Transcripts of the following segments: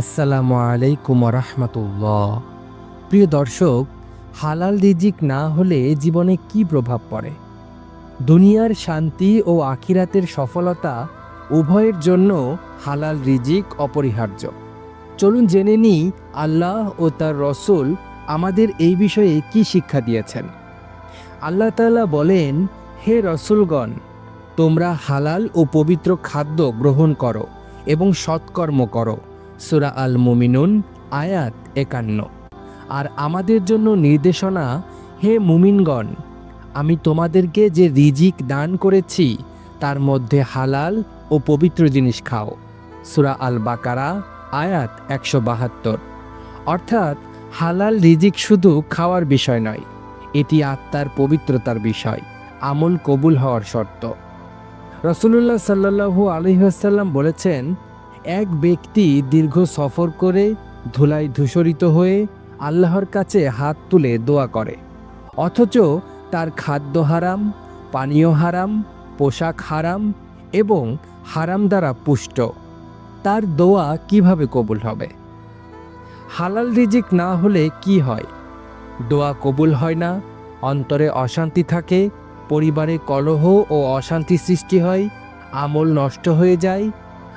আসসালামু আলাইকুম রহমতুল্লাহ প্রিয় দর্শক, হালাল রিজিক না হলে জীবনে কি প্রভাব পড়ে? দুনিয়ার শান্তি ও আখিরাতের সফলতা উভয়ের জন্য হালাল রিজিক অপরিহার্য। চলুন জেনে নিই আল্লাহ ও তার রসুল আমাদের এই বিষয়ে কি শিক্ষা দিয়েছেন। আল্লাহ তাআলা বলেন, হে রসুলগণ, তোমরা হালাল ও পবিত্র খাদ্য গ্রহণ করো এবং সৎকর্ম করো। সুরা আল মুমিনুন আয়াত একান্ন। আর আমাদের জন্য নির্দেশনা, হে মুমিনগণ, আমি তোমাদেরকে যে রিজিক দান করেছি, তার মধ্যে হালাল ও পবিত্র জিনিস খাও। সুরা আল বাকারা আয়াত একশো বাহাত্তর। অর্থাৎ, হালাল রিজিক শুধু খাওয়ার বিষয় নয়, এটি আত্মার পবিত্রতার বিষয়, আমল কবুল হওয়ার শর্ত। রসুল্লাহ সাল্লাহু আলহিহাসাল্লাম বলেছেন এক ব্যক্তি দীর্ঘ সফর করে ধুলায় ধূসরিত হয়ে আল্লাহর কাছে হাত তুলে দোয়া করে। অথচ তার খাদ্য হারাম, পানীয় হারাম, পোশাক হারাম এবং হারাম দ্বারা পুষ্ট। তার দোয়া কীভাবে কবুল হবে? হালাল রিজিক না হলে কি হয়? দোয়া কবুল হয় না, অন্তরে অশান্তি থাকে, পরিবারে কলহ ও অশান্তি সৃষ্টি হয়, আমল নষ্ট হয়ে যায়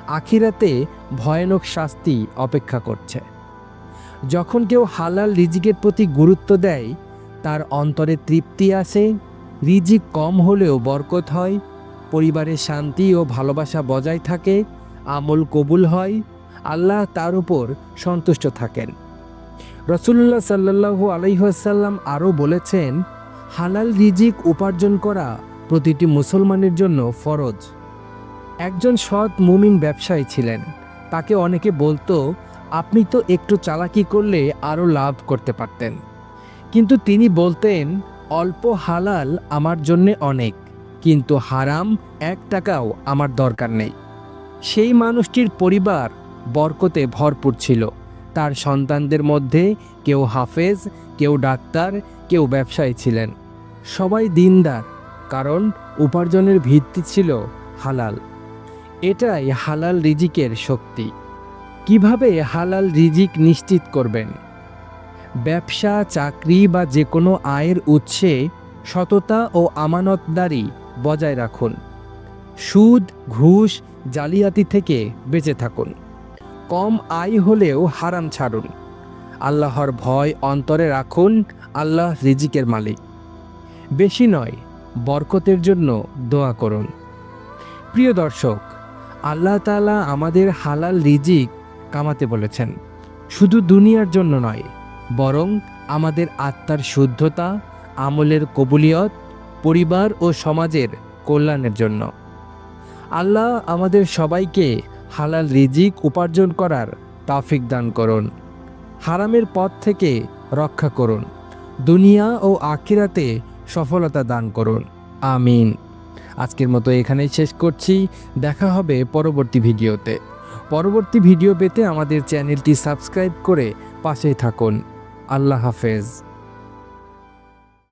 আখিরাতে ভয়ানক শাস্তি অপেক্ষা করছে। যখন কেউ হালাল রিজিকের প্রতি গুরুত্ব দেয়, তার অন্তরে তৃপ্তি আসে, রিজিক কম হলেও বরকত হয়, পরিবারে শান্তি ও ভালোবাসা বজায় থাকে, আমল কবুল হয়, আল্লাহ তার উপর সন্তুষ্ট থাকেন। রসুল্লাহ সাল্লাহু আলহিহাসাল্লাম আরও বলেছেন, হালাল রিজিক উপার্জন করা প্রতিটি মুসলমানের জন্য ফরজ। একজন সৎ মুমিন ব্যবসায়ী ছিলেন। তাকে অনেকে বলতো, আপনি তো একটু চালাকি করলে আরও লাভ করতে পারতেন। কিন্তু তিনি বলতেন, অল্প হালাল আমার জন্যে অনেক, কিন্তু হারাম এক টাকাও আমার দরকার নেই। সেই মানুষটির পরিবার বরকতে ভরপুর ছিল। তার সন্তানদের মধ্যে কেউ হাফেজ, কেউ ডাক্তার, কেউ ব্যবসায়ী ছিলেন। সবাই দিনদার, কারণ উপার্জনের ভিত্তি ছিল হালাল। এটাই হালাল রিজিকের শক্তি। কীভাবে হালাল রিজিক নিশ্চিত করবেন? ব্যবসা, চাকরি বা যে কোনো আয়ের উৎসে সততা ও আমানতদারি বজায় রাখুন। সুদ, ঘুষ, জালিয়াতি থেকে বেঁচে থাকুন। কম আয় হলেও হারাম ছাড়ুন। আল্লাহর ভয় অন্তরে রাখুন, আল্লাহ রিজিকের মালিক। বেশি নয়, বরকতের জন্য দোয়া করুন। প্রিয় দর্শক আল্লাহ তালা আমাদের হালাল রিজিক কামাতে বলেছেন। শুধু দুনিয়ার জন্য নয়, বরং আমাদের আত্মার শুদ্ধতা, আমলের কবুলিয়ত, পরিবার ও সমাজের কল্যাণের জন্য। আল্লাহ আমাদের সবাইকে হালাল রিজিক উপার্জন করার তাফিক দান করুন, হারামের পথ থেকে রক্ষা করুন, দুনিয়া ও আখিরাতে সফলতা দান করুন। আমিন। আজকের মতো এখানেই শেষ করছি। দেখা হবে পরবর্তী ভিডিওতে। পরবর্তী ভিডিও পেতে আমাদের চ্যানেলটি সাবস্ক্রাইব করে পাশেই থাকুন। আল্লাহ হাফেজ।